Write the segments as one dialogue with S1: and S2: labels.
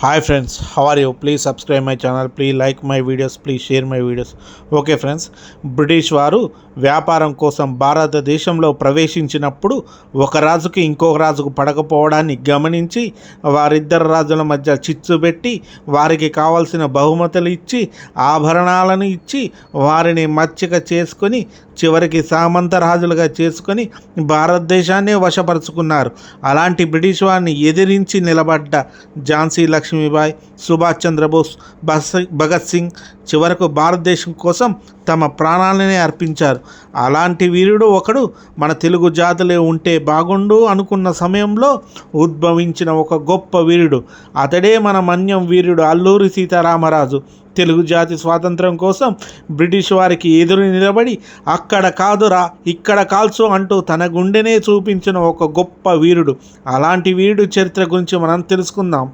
S1: Hi friends how are you please subscribe my channel please like my videos please share my videos okay friends British వారు వ్యాపారం కోసం భారతదేశంలో ప్రవేశించినప్పుడు ఒక రాజుకి ఇంకొక రాజుకు పడకపోవడాన్ని గమనించి వారిద్దరు రాజుల మధ్య చిచ్చు పెట్టి వారికి కావాల్సిన బహుమతులు ఇచ్చి ఆభరణాలను ఇచ్చి వారిని మచ్చిక చేసుకొని చివరికి సామంత రాజులుగా చేసుకొని భారతదేశాన్నే వశపరుచుకున్నారు. అలాంటి బ్రిటిష్ వారిని ఎదిరించి నిలబడ్డ ఝాన్సీ లక్ష్మీబాయి సుభాష్ చంద్రబోస్ బస్ భగత్ సింగ్ చివరకు భారతదేశం కోసం తమ ప్రాణాలనే అర్పించారు. అలాంటి వీరుడు ఒకడు మన తెలుగు జాతులే ఉంటే బాగుండు అనుకున్న సమయంలో ఉద్భవించిన ఒక గొప్ప వీరుడు. అతడే మన మన్యం వీరుడు అల్లూరి సీతారామరాజు. తెలుగు జాతి స్వాతంత్రం కోసం బ్రిటిష్ వారికి ఎదురు నిలబడి అక్కడ కాదురా ఇక్కడ కాల్చు అంటూ తన గుండెనే చూపించిన ఒక గొప్ప వీరుడు. అలాంటి వీరుడు చరిత్ర గురించి మనం తెలుసుకుందాం.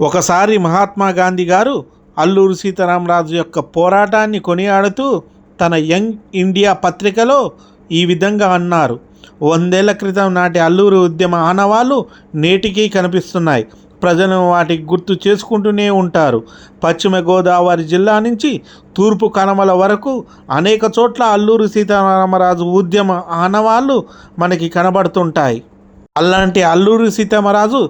S1: ఒకసారి మహాత్మా గాంధీ గారు అల్లూరు సీతారామరాజు యొక్క పోరాటాన్ని కొనియాడుతూ తన యంగ్ ఇండియా పత్రికలో ఈ విధంగా అన్నారు. వందేళ్ళ క్రితం నాటి అల్లూరు ఉద్యమ ఆనవాళ్ళు నేటికీ కనిపిస్తున్నాయి. ప్రజలు వాటికి గుర్తు చేసుకుంటూనే ఉంటారు. పశ్చిమ గోదావరి జిల్లా నుంచి తూర్పు కనమల వరకు అనేక చోట్ల అల్లూరి సీతారామరాజు ఉద్యమ ఆనవాళ్ళు మనకి కనబడుతుంటాయి. అలాంటి అల్లూరి సీతారామరాజు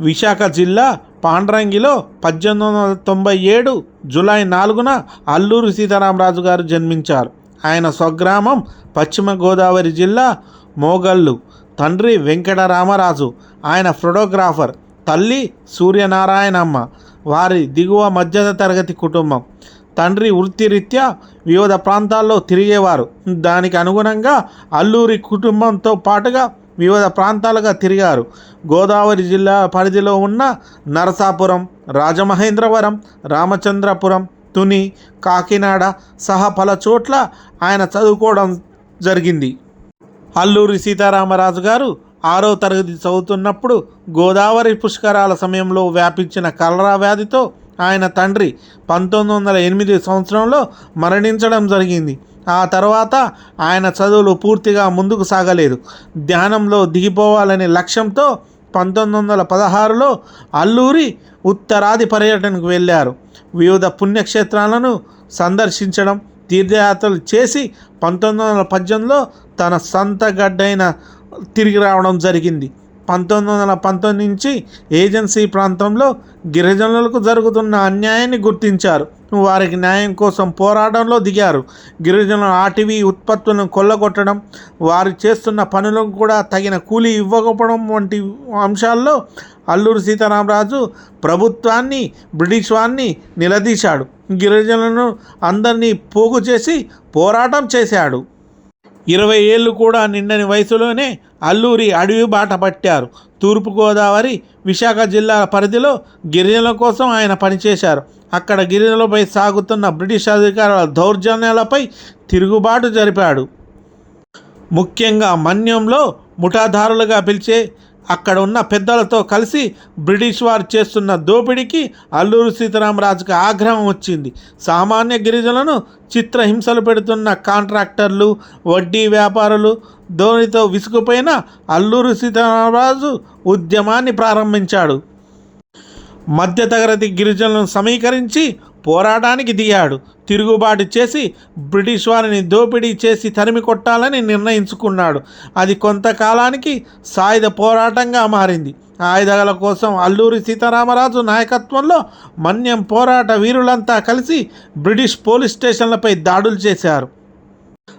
S1: విశాఖ జిల్లా పాండ్రంగిలో పద్దెనిమిది వందల తొంభై ఏడు జూలై నాలుగున అల్లూరి సీతారామరాజు గారు జన్మించారు. ఆయన స్వగ్రామం పశ్చిమ గోదావరి జిల్లా మోగళ్ళు తండ్రి వెంకటరామరాజు. ఆయన ఫోటోగ్రాఫర్. తల్లి సూర్యనారాయణమ్మ వారి దిగువ మధ్య తరగతి కుటుంబం. తండ్రి వృత్తిరీత్యా వివిధ ప్రాంతాల్లో తిరిగేవారు. దానికి అనుగుణంగా అల్లూరి కుటుంబంతో పాటుగా వివిధ ప్రాంతాలుగా తిరిగారు. గోదావరి జిల్లా పరిధిలో ఉన్న నరసాపురం రాజమహేంద్రవరం రామచంద్రపురం తుని కాకినాడ సహా పల చోట్ల ఆయన చదువుకోవడం జరిగింది. అల్లూరి సీతారామరాజు గారు ఆరో తరగతి చదువుతున్నప్పుడు గోదావరి పుష్కరాల సమయంలో వ్యాపించిన కలరా వ్యాధితో ఆయన తండ్రి పంతొమ్మిది వందల ఎనిమిది సంవత్సరంలో మరణించడం జరిగింది. ఆ తర్వాత ఆయన చదువులు పూర్తిగా ముందుకు సాగలేదు. ధ్యానంలో దిగిపోవాలనే లక్ష్యంతో పంతొమ్మిది వందల పదహారులో అల్లూరి ఉత్తరాది పర్యటనకు వెళ్ళారు. వివిధ పుణ్యక్షేత్రాలను సందర్శించడం తీర్థయాత్రలు చేసి పంతొమ్మిది వందల పద్దెనిమిదిలో తన సొంత గడ్డైన తిరిగి రావడం జరిగింది. పంతొమ్మిది వందల పంతొమ్మిది నుంచి ఏజెన్సీ ప్రాంతంలో గిరిజనులకు జరుగుతున్న అన్యాయాన్ని గుర్తించారు. వారికి న్యాయం కోసం పోరాటంలో దిగారు. గిరిజనుల ఆటివి ఉత్పత్తులను కొల్లగొట్టడం వారు చేస్తున్న పనులకు కూడా తగిన కూలీ ఇవ్వకపోవడం వంటి అంశాల్లో అల్లూరి సీతారామరాజు ప్రభుత్వాన్ని బ్రిటిష్ వారిని నిలదీశాడు. గిరిజనులను అందరినీ పోగు చేసి పోరాటం చేశాడు. ఇరవై ఏళ్ళు కూడా నిండని వయసులోనే అల్లూరి అడవి బాట పట్టారు. తూర్పుగోదావరి విశాఖ జిల్లా పరిధిలో గిరిజనుల కోసం ఆయన పనిచేశారు. అక్కడ గిరిజనులపై సాగుతున్న బ్రిటిష్ అధికారుల దౌర్జన్యాలపై తిరుగుబాటు జరిపాడు. ముఖ్యంగా మన్యంలో ముఠాదారులుగా పిలిచే అక్కడ ఉన్న పెద్దలతో కలిసి బ్రిటిష్ వారు చేస్తున్న దోపిడీకి అల్లూరు సీతారామరాజుకు ఆగ్రహం వచ్చింది. సామాన్య గిరిజనులను చిత్రహింసలు పెడుతున్న కాంట్రాక్టర్లు వడ్డీ వ్యాపారులు ధోనితో విసుగుపోయిన అల్లూరు సీతారామరాజు ఉద్యమాన్ని ప్రారంభించాడు. మధ్యతరగతి గిరిజనులను సమీకరించి పోరాటానికి దిగాడు. తిరుగుబాటు చేసి బ్రిటిష్ వారిని దోపిడీ చేసి తరిమి కొట్టాలని నిర్ణయించుకున్నాడు. అది కొంతకాలానికి సాయుధ పోరాటంగా మారింది. ఆయుధాల కోసం అల్లూరి సీతారామరాజు నాయకత్వంలో మన్యం పోరాట వీరులంతా కలిసి బ్రిటిష్ పోలీస్ స్టేషన్లపై దాడులు చేశారు.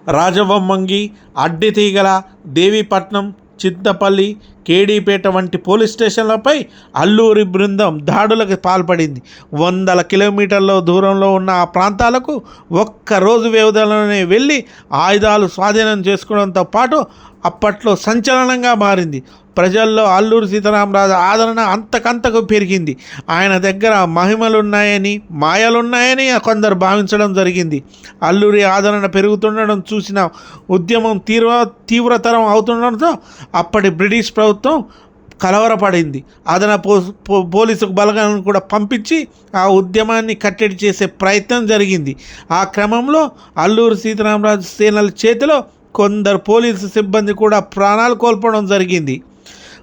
S1: రాజవొమ్మంగి అడ్డితీగల దేవీపట్నం చింతపల్లి కేడీపేట వంటి పోలీస్ స్టేషన్లపై అల్లూరి బృందం దాడులకు పాల్పడింది. వందల కిలోమీటర్ల దూరంలో ఉన్న ఆ ప్రాంతాలకు ఒక్క రోజు వ్యవధిలోనే వెళ్ళి ఆయుధాలు స్వాధీనం చేసుకోవడంతో పాటు అప్పట్లో సంచలనంగా మారింది. ప్రజల్లో అల్లూరు సీతారామరాజు ఆదరణ అంతకంతకు పెరిగింది. ఆయన దగ్గర మహిమలున్నాయని మాయలున్నాయని కొందరు భావించడం జరిగింది. అల్లూరి ఆదరణ పెరుగుతుండడం చూసిన ఉద్యమం తీవ్ర తీవ్రతరం అవుతుండడంతో అప్పటి బ్రిటిష్ ప్రభుత్వం కలవరపడింది. అదన పో పో- పోలీసు బలగాలను కూడా పంపించి ఆ ఉద్యమాన్ని కట్టడి చేసే ప్రయత్నం జరిగింది. ఆ క్రమంలో అల్లూరు సీతారామరాజు సేనల చేతిలో కొందరు పోలీసు సిబ్బంది కూడా ప్రాణాలు కోల్పోవడం జరిగింది.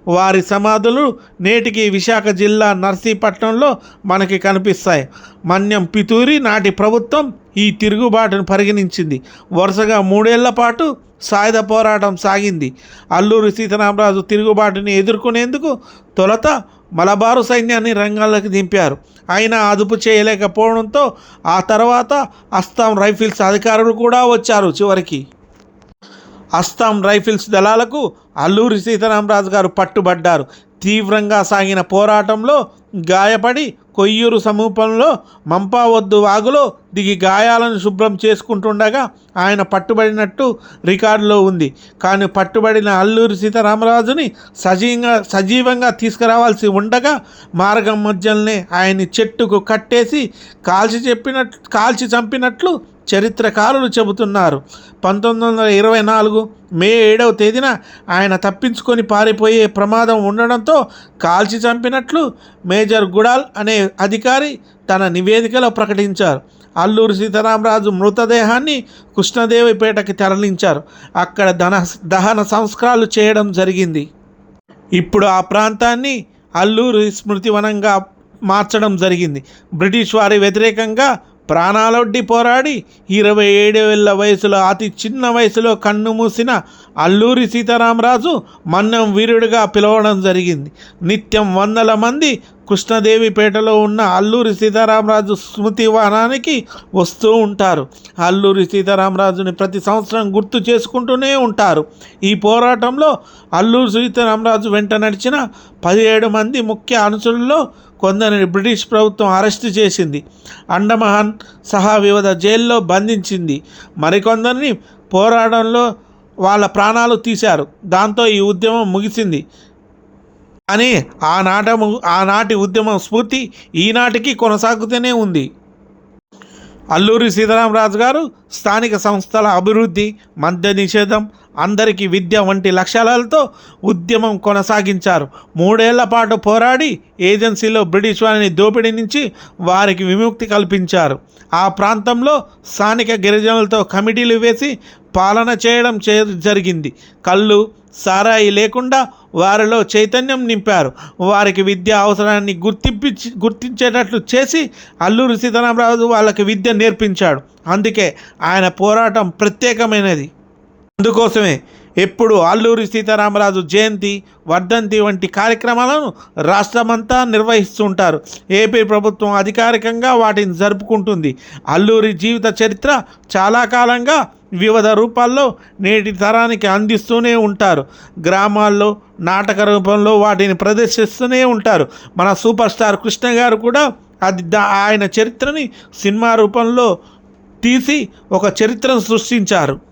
S1: వారి సమాధులు నేటికి విశాఖ జిల్లా నర్సీపట్నంలో మనకి కనిపిస్తాయి. మన్యం పితూరి నాటి ప్రభుత్వం ఈ తిరుగుబాటును పరిగణించింది. వరుసగా మూడేళ్ళ పాటు సాయుధ పోరాటం సాగింది. అల్లూరి సీతారామరాజు తిరుగుబాటుని ఎదుర్కొనేందుకు తొలత మలబారు సైన్యాన్ని రంగాల్లోకి దింపారు. అయినా అదుపు చేయలేకపోవడంతో ఆ తర్వాత అస్తాం రైఫిల్స్ అధికారులు కూడా వచ్చారు చివరికి. అస్సాం రైఫిల్స్ దళాలకు అల్లూరి సీతారామరాజు గారు పట్టుబడ్డారు. తీవ్రంగా సాగిన పోరాటంలో గాయపడి కొయ్యూరు సమీపంలో మంపావద్దు వాగులో దిగి గాయాలను శుభ్రం చేసుకుంటుండగా ఆయన పట్టుబడినట్టు రికార్డులో ఉంది. కానీ పట్టుబడిన అల్లూరి సీతారామరాజుని సజీవంగా సజీవంగా తీసుకురావాల్సి ఉండగా మార్గం మధ్యలోనే ఆయన్ని చెట్టుకు కట్టేసి కాల్చి చెప్పినట్లు కాల్చి చంపినట్లు చరిత్రకారులు చెబుతున్నారు. పంతొమ్మిది వందల ఇరవై నాలుగు మే ఏడవ తేదీన ఆయన తప్పించుకొని పారిపోయే ప్రమాదం ఉండడంతో కాల్చి చంపినట్లు మేజర్ గుడాల్ అనే అధికారి తన నివేదికలో ప్రకటించారు. అల్లూరి సీతారామరాజు మృతదేహాన్ని కృష్ణదేవిపేటకి తరలించారు. అక్కడ దన దహన సంస్కారాలు చేయడం జరిగింది. ఇప్పుడు ఆ ప్రాంతాన్ని అల్లూరి స్మృతివనంగా మార్చడం జరిగింది. బ్రిటిష్ వారి వ్యతిరేకంగా ప్రాణాలొడ్డి పోరాడి ఇరవై ఏడేళ్ళ వయసులో అతి చిన్న వయసులో కన్ను మూసిన అల్లూరి సీతారామరాజు మన్నం వీరుడిగా పిలవడం జరిగింది. నిత్యం వందల మంది కృష్ణదేవిపేటలో ఉన్న అల్లూరి సీతారామరాజు స్మృతి వనానికి వస్తూ ఉంటారు. అల్లూరి సీతారామరాజుని ప్రతి సంవత్సరం గుర్తు చేసుకుంటూనే ఉంటారు. ఈ పోరాటంలో అల్లూరి సీతారామరాజు వెంట నడిచిన పదిహేడు మంది ముఖ్య అనుచరుల్లో కొందరిని బ్రిటిష్ ప్రభుత్వం అరెస్టు చేసింది. అండమాన్ సహా వివిధ జైల్లో బంధించింది. మరికొందరిని పోరాటంలో వాళ్ళ ప్రాణాలు తీశారు. దాంతో ఈ ఉద్యమం ముగిసింది. అని ఆనాటము ఆనాటి ఉద్యమం స్ఫూర్తి ఈనాటికి కొనసాగుతూనే ఉంది. అల్లూరి సీతారామరాజు గారు స్థానిక సంస్థల అభివృద్ధి మద్య నిషేధం అందరికీ విద్య వంటి లక్ష్యాలతో ఉద్యమం కొనసాగించారు. మూడేళ్ళ పాటు పోరాడి ఏజెన్సీలో బ్రిటిష్ వారిని దోపిడీ నుంచి వారికి విముక్తి కల్పించారు. ఆ ప్రాంతంలో స్థానిక గిరిజనులతో కమిటీలు వేసి పాలన చేయడం చే జరిగింది. కళ్ళు సారాయి లేకుండా వారిలో చైతన్యం నింపారు. వారికి విద్య అవసరాన్ని గుర్తింపించి గుర్తించేటట్లు చేసి అల్లూరి సీతారామరాజు వాళ్ళకి విద్య నేర్పించాడు. అందుకే ఆయన పోరాటం ప్రత్యేకమైనది. అందుకోసమే ఎప్పుడు అల్లూరి సీతారామరాజు జయంతి వర్ధంతి వంటి కార్యక్రమాలను రాష్ట్రమంతా నిర్వహిస్తుంటారు. ఏపీ ప్రభుత్వం అధికారికంగా వాటిని జరుపుకుంటుంది. అల్లూరి జీవిత చరిత్ర చాలా కాలంగా వివిధ రూపాల్లో నేటి తరానికి అందిస్తూనే ఉంటారు. గ్రామాల్లో నాటక రూపంలో వాటిని ప్రదర్శిస్తూనే ఉంటారు. మన సూపర్ స్టార్ కృష్ణ గారు కూడా అది ఆయన చరిత్రని సినిమా రూపంలో తీసి ఒక చరిత్రను సృష్టించారు.